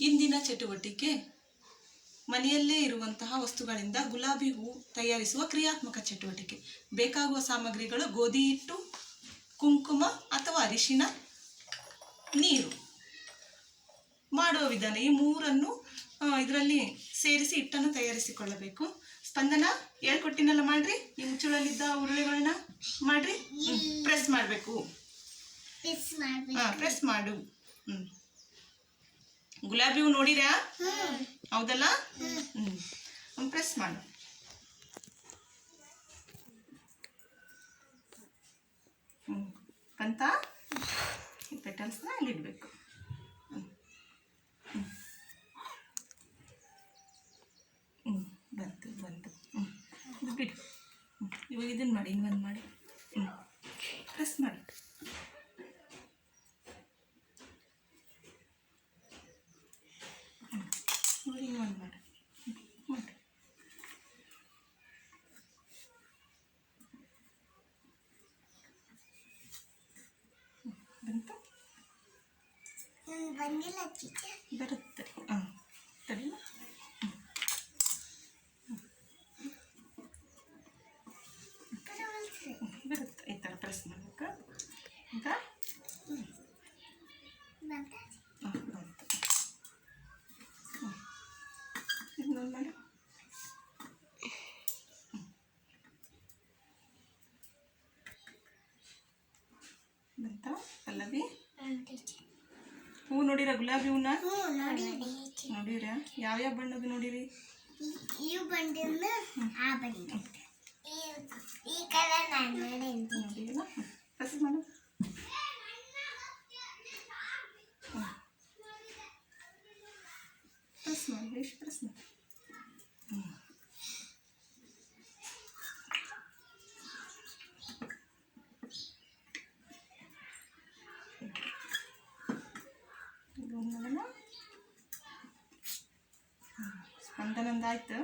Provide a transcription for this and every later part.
ಇಂದಿನ ಚಟುವಟಿಕೆ ಮನೆಯಲ್ಲೇ ಇರುವಂತಹ ವಸ್ತುಗಳಿಂದ ಗುಲಾಬಿ ಹೂ ತಯಾರಿಸುವ ಕ್ರಿಯಾತ್ಮಕ ಚಟುವಟಿಕೆ. ಬೇಕಾಗುವ ಸಾಮಗ್ರಿಗಳು ಗೋಧಿ ಹಿಟ್ಟು ಕುಂಕುಮ ಅಥವಾ ಅರಿಶಿನ ನೀರು. ಮಾಡುವ ವಿಧಾನ ಈ ಮೂರನ್ನು ಇದರಲ್ಲಿ ಸೇರಿಸಿ ಹಿಟ್ಟನ್ನು ತಯಾರಿಸಿಕೊಳ್ಳಬೇಕು. ಸ್ಪಂದನ ಹೇಳ್ಕೊಟ್ಟಿನಲ್ಲ ಮಾಡ್ರಿ? ಈ ಮುಚ್ಚಳಲ್ಲಿದ್ದ ಉರುಳೆಗಳನ್ನ ಮಾಡ್ರಿ? ಪ್ರೆಸ್ ಮಾಡಬೇಕು. ಪ್ರೆಸ್ ಮಾಡು. ಹ್ಮ್. ಗುಲಾಬಿ ಹೂ ನೋಡಿರಾ ಹೌದಲ್ಲ? ಹ್ಮ್. ಪ್ರೆಸ್ ಮಾಡು. ಈ ಪೆಟಲ್ಸ್ನ ಅಲ್ಲಿಡ್ಬೇಕು ಹ್ಞೂ ಬಂತು ಬಂತು. ಹ್ಞೂ ಬಿಡು. ಇವಾಗ ಇದನ್ನ ಮಾಡಿ ಇನ್ನೊಂದು ಮಾಡಿ. ಹ್ಮ್ ಪ್ರೆಸ್ ಮಾಡಿ ನೋಡಿ ಇನ್ನೊಂದು ಮಾಡಿ ಹ್ಮ್, ಮಾಡಿ ಹ್ಮ್, ಬಂತು ನನ್ ಬಂದಿಲ್ಲ ಚಿಕ್ಕ ಬರುತ್ತೆ ಹಾಂ ತಡಿ ಬರುತ್ತೆ ಈ ಥರ ಪ್ರೆಸ್ ಮಾಡಬೇಕು ಈಗ ಬಂತ ಹಾಂ ಬಂತು ಹ್ಮ್. ಇನ್ನೊಂದು ಮಾಡು ಹ್ಮ್. ಬಂತಾ ಪಲ್ಲವಿ ಹೂ ನೋಡಿರ? ಗುಲಾಬಿ ಹೂನ? ಹ್ಞೂ ಯಾವ ಯಾವ್ಯಾವ ಬಣ್ಣದ್ದು ನೋಡಿರಿ? ಈ ಬಂಡಿಂದ ಆ ಬಂಡಿ ಈ ಕಲರ್ ನಾನು ನೋಡಿ ನೋಡಿಲ್ಲ ಪ್ರೆಸ್ ಮಾಡು. ಪ್ರೆಸ್ ಮಾಡಿ ಎಷ್ಟು ಪ್ರೆಸ್ ಮಾಡಿ ಹ್ಮ್. ಇದು ಒಂದಲ್ಲ ಸ್ಪಂದನಂದು ಆಯ್ತು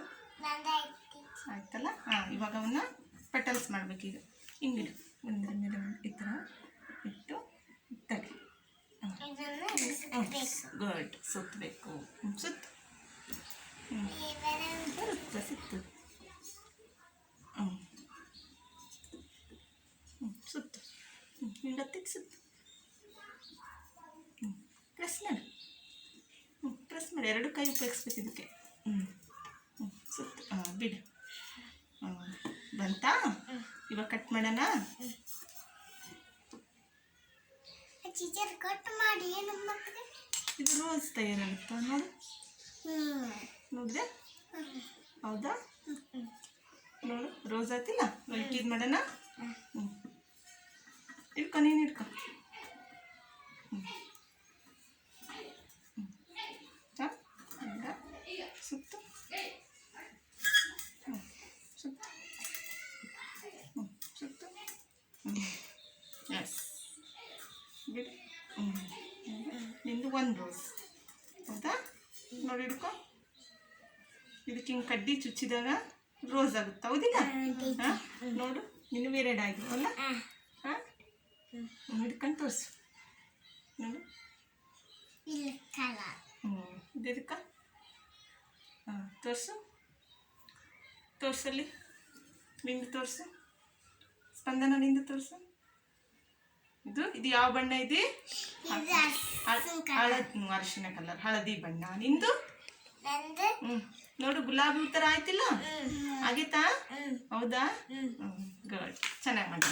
ಆಯ್ತಲ್ಲ? ಹಾಂ ಇವಾಗ ಅವನ್ನ ಪೆಟಲ್ಸ್ ಮಾಡಬೇಕೀಗ. ಹಿಂಗಿಡು ಒಂದ್ರ ಮೇಲೆ ಈ ಥರ ಇಟ್ಟು ತಗಿ ಗುಡ್ ಸುತ್ತಬೇಕು ಸುತ್ತು. ಬರುತ್ತೆ, ಸುತ್ತು. ಹ್ಞೂ ಸುತ್ತು. ಹ್ಞೂ ಹಿಂಗತ್ತಿಗೆ ಸುತ್ತು. ಹ್ಞೂ ಪ್ರೆಸ್ ಮಾಡಿ. ಪ್ರೆಸ್ ಮಾಡಿ. ಎರಡು ಕೈ ಉಪಯೋಗಿಸ್ಬೇಕು ಇದಕ್ಕೆ. ಸುತ್ತು ಬಿಡು. ಬಂತಾ? ಇವಾಗ ಕಟ್ ಮಾಡೋಣ? ಕಟ್ ಮಾಡಿ ಇದು ರೋಸ್ ತಯಾರಾಗುತ್ತಾ ನೋಡು? ನೋಡಿದೆ? ಹೌದಾ? ನೋಡು ರೋಸ್ ಆಯ್ತಿಲ್ಲ? ಇದು ಮಾಡೋಣ? ಹ್ಞೂ ಇಟ್ಕೊ ನೀನು ಇಟ್ಕೊ ಹ್ಞೂ ಹಾಂ ಈಗ ಸುತ್ತು ಹ್ಞೂ ಸುತ್ತು ಹ್ಞೂ ಸುತ್ತು ಹ್ಞೂ ಎಸ್ ನಿಂದು ಒಂದು ರೋಸ್ ಹೌದಾ? ನೋಡಿ ಹಿಡ್ಕೊ. ಇದಕ್ಕೆ ಹಿಂಗೆ ಕಡ್ಡಿ ಚುಚ್ಚಿದಾಗ ರೋಸ್ ಆಗುತ್ತೆ. ಹೌದಿಲ್ಲ? ಹಾಂ ನೋಡು. ನಿನ್ನ ಆಗಿ ಅಲ್ಲ? ಹಾಂ. ಹಿಡ್ಕೊಂಡು ತೋರಿಸು. ನೋಡು. ಹ್ಞೂ ಇದಕ್ಕ ಹಾಂ ತೋರಿಸು. ತೋರ್ಸಲ್ಲಿ. ನಿಂದು ತೋರಿಸು. ಸ್ಪಂದನ ನಿಂದ ತೋರಿಸು. ಇದು ಇದು ಯಾವ ಬಣ್ಣ ಇದೆ? ಅರಿಶಿನ ಕಲರ್ ಹಳದಿ ಬಣ್ಣ. ನಿಂದು? ನೋಡು ಗುಲಾಬಿ ಉತ್ತರ ಆಯ್ತಿಲ್ಲ? ಹ್ಞೂ ಹೌದಾ? ಗುಡ್ ಚೆನ್ನಾಗಿ ಮಾಡಿ